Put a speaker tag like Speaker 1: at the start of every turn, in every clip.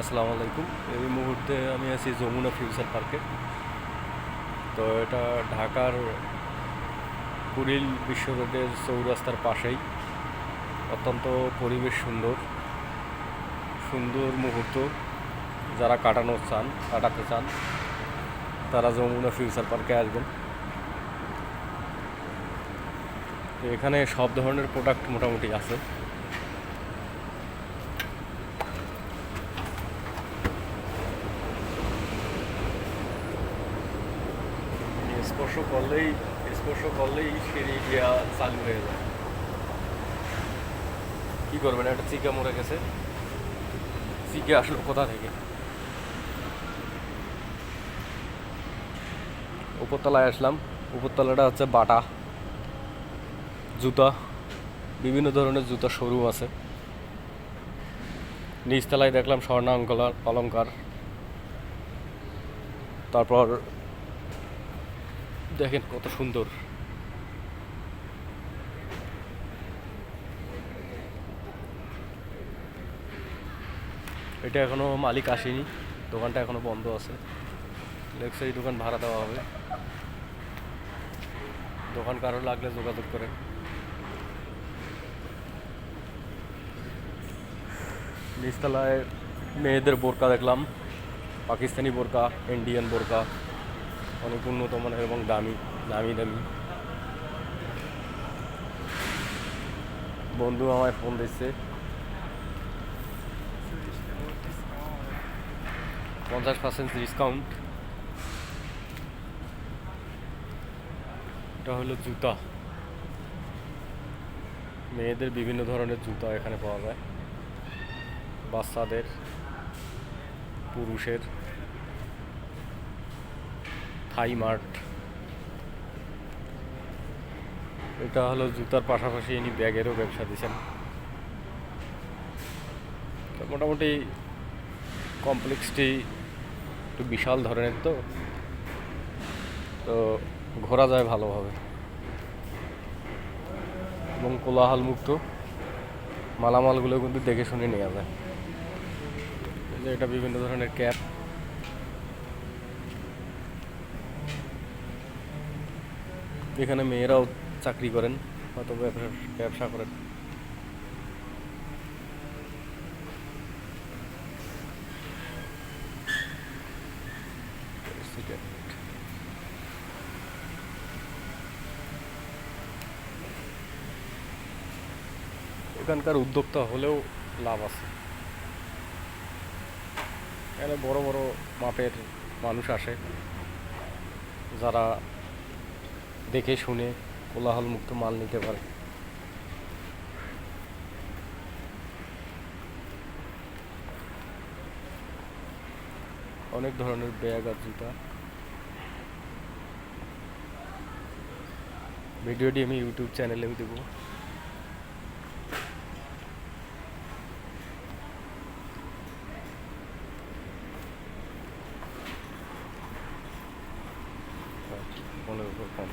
Speaker 1: আসসালামু আলাইকুম। এই মুহূর্তে আমি আছি যমুনা ফিউচার পার্কে। তো এটা ঢাকার কুড়িল বিশ্ব রোডের চৌরাস্তার পাশেই। অত্যন্ত পরিবেশ সুন্দর। সুন্দর মুহূর্ত। যারা কাটানো চান, কাটাতে চান, তারা যমুনা ফিউচার পার্কে আসবেন। এখানে সব ধরনের প্রোডাক্ট মোটামুটি আছে। স্পর্শ করলেই স্পর্শ করলেই সিঁড়ি গিয়া চালু হয়ে যায়। কি করবেন? একটা চিকা মরে গেছে। চিকে আসলো কোথা থেকে? উপরতলায় আসলাম। উপরতলাটা হচ্ছে বাটা। জুতা। বিভিন্ন ধরনের জুতা শোরুম আছে। নিচতলায় দেখলাম স্বর্ণাঙ্কলার অলঙ্কার তারপর দেখেন কত সুন্দর। এটা এখনও মালিক আসেনি, দোকানটা এখনও বন্ধ আছে। লেগছে দোকান ভাড়া দেওয়া হবে। দোকান কারও লাগলে যোগাযোগ করেন। নিচতলায় মেয়েদের বোরকা দেখলাম, পাকিস্তানি বোরকা ইন্ডিয়ান বোরকা। অনেক উন্নত মানের এবং দামি দামি দামি। বন্ধু আমায় ফোন দিচ্ছে। পঞ্চাশ পার্সেন্ট ডিসকাউন্ট এটা হলো জুতা। মেয়েদের বিভিন্ন ধরনের জুতা এখানে পাওয়া যায়। বাচ্চাদের, পুরুষের। থাই মার্ট এটা হলো জুতার পাশাপাশি ইনি ব্যাগেরও ব্যবসা দিয়েছেন তো মোটামুটি কমপ্লেক্সটি একটু বিশাল ধরনের তো। তো ঘোরা যায় ভালোভাবে। এবং কোলাহল মুক্ত। মালামালগুলো কিন্তু দেখে শুনে নেওয়া যায়। এটা বিভিন্ন ধরনের ক্যাপ। এখানে মেয়েরাও চাকরি করেন ব্যবসা ব্যবসা করেন। এখানকার উদ্যোক্তা হলেও লাভ আছে। এখানে বড় বড় মাপের মানুষ আসে, যারা দেখে শুনে কোলাহল মুক্ত মাল নিতে পারে। অনেক ধরনের ব্যাগ আর জুতা। ভিডিওটি আমি ইউটিউব চ্যানেলেও দেবো। পনেরো কম।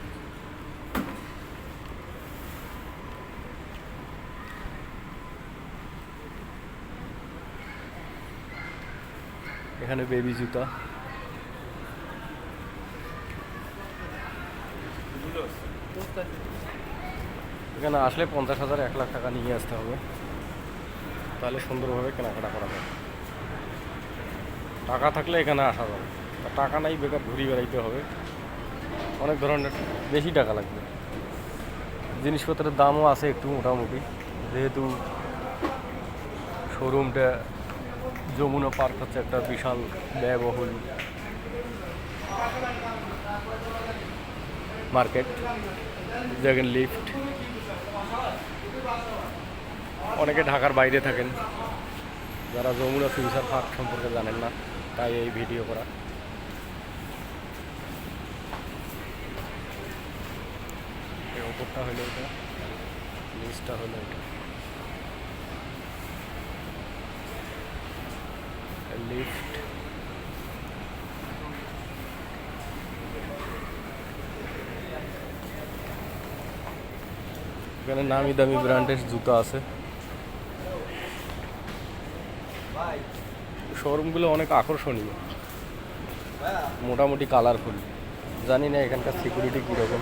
Speaker 1: এখানে বেবি জুতা। এখানে আসলে পঞ্চাশ হাজার, এক লাখ টাকা নিয়ে আসতে হবে। তাহলে সুন্দরভাবে কেনাকাটা করা যাবে। টাকা থাকলে এখানে আসা যাবে। টাকা নাই, বেকার ঘুরি বেড়াইতে হবে। অনেক ধরনের বেশি টাকা লাগবে। জিনিসপত্রের দামও আছে একটু মোটামুটি। যেহেতু শোরুমটা যমুনা পার্ক হচ্ছে একটা বিশাল ব্যয়বহুল মার্কেট, যেখানে লিফট। অনেকে ঢাকার বাইরে থাকেন, যারা যমুনা ফিউচার পার্ক সম্পর্কে জানেন না, তাই এই ভিডিও করা। উপরটা হলো এটা। নিচটা হলো এটা। লিফট। এখানে নামি দামি ব্র্যান্ডের জুতো আছে। শোরুমগুলো অনেক আকর্ষণীয়। মোটামুটি কালারফুল জানি না এখানকার সিকিউরিটি কীরকম।